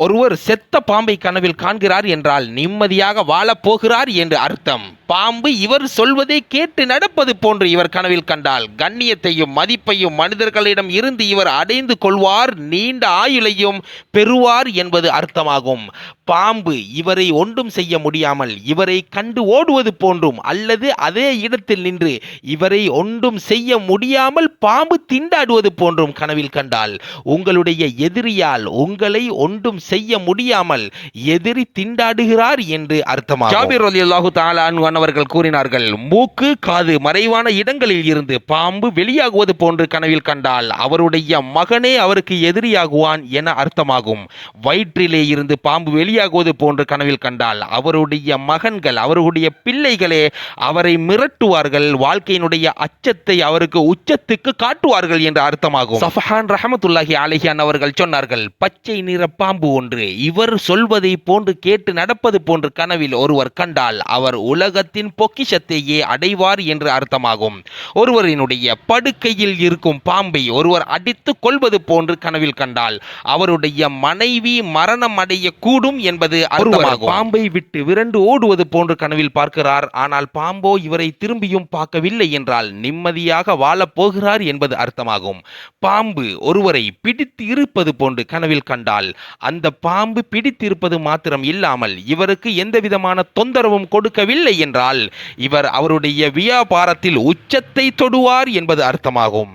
ஒருவர் செத்த பாம்பை கனவில் காண்கிறார் என்றால் நிம்மதியாக வாழப்போகிறார் என்று அர்த்தம். பாம்பு இவர் சொல்வதை கேட்டு நடப்பது போன்று இவர் கனவில் கண்டால் கண்ணியத்தையும் மதிப்பையும் மனிதர்களிடம் இருந்து இவர் அடைந்து கொள்வார் நீண்ட ஆயுளையும் பெறுவார் என்பது அர்த்தமாகும். பாம்பு இவரை ஒன்றும் செய்ய முடியாமல் இவரை கண்டு ஓடுவது போன்றும் அல்லது அதே இடத்தில் நின்று இவரை ஒன்றும் செய்ய முடியாமல் பாம்பு திண்டாடுவது போன்றும் கனவில் கண்டால் உங்களுடைய எதிரியால் உங்களை ஒன்றும் செய்ய முடியாமல் எதிரி திண்டாடுகிறார் என்று அர்த்தமாகும். ஜாபிர் ரலியல்லாஹு தஆலா அன்ஹு அவர்கள் கூறினார்கள் மூக்கு காது மறைவான இடங்களில் இருந்து பாம்பு வெளியாகுவது போன்று கனவில் கண்டால் அவருடைய மகனே அவருக்கு எதிரியாகுவான் என அர்த்தமாகும். வயிற்றிலே இருந்து பாம்பு வெளியாகுவது போன்று கனவில் கண்டால் அவருடைய மகன்கள் அவருடைய பிள்ளைகளே அவரை மிரட்டுவார்கள் வாழ்க்கையினுடைய அச்சத்தை அவருக்கு உச்சத்துக்கு காட்டுவார்கள் என்று அர்த்தமாகும். சஃபஹான் ரஹமத்துல்லாஹி அலைஹியான் அவர்கள் சொன்னார்கள் பச்சை நிற பாம்பு ஒன்று. இவர் சொல்வதை போன்று கேட்டு நடப்பது போன்று கனவில் ஒருவர் கண்டால் அவர் உலகத்தின் பொக்கிஷத்தையே அடைவார் என்று அர்த்தமாகும். ஒருவரினுடைய படுக்கையில் இருக்கும் பாம்பை ஒருவர் அடித்துக் கொள்வது போன்று கனவில் கண்டால் அவருடைய மனைவி மரணம் அடைய கூடும் என்பது அர்த்தமாகும். பாம்பை விட்டு விரண்டு ஓடுவது போன்று கனவில் பார்க்கிறார். ஆனால் பாம்போ இவரை திரும்பியும் பார்க்கவில்லை என்றால் நிம்மதியாக வாழப் போகிறார் என்பது அர்த்தமாகும். பாம்பு ஒருவரை பிடித்து இருப்பது போன்று கனவில் கண்டால் அந்த பாம்பு பிடித்திருப்பது மாத்திரம் இல்லாமல் இவருக்கு எந்த விதமான தொந்தரவும் கொடுக்கவில்லை என்றால் இவர் அவருடைய வியாபாரத்தில் உச்சத்தை தொடுவார் என்பது அர்த்தமாகும்.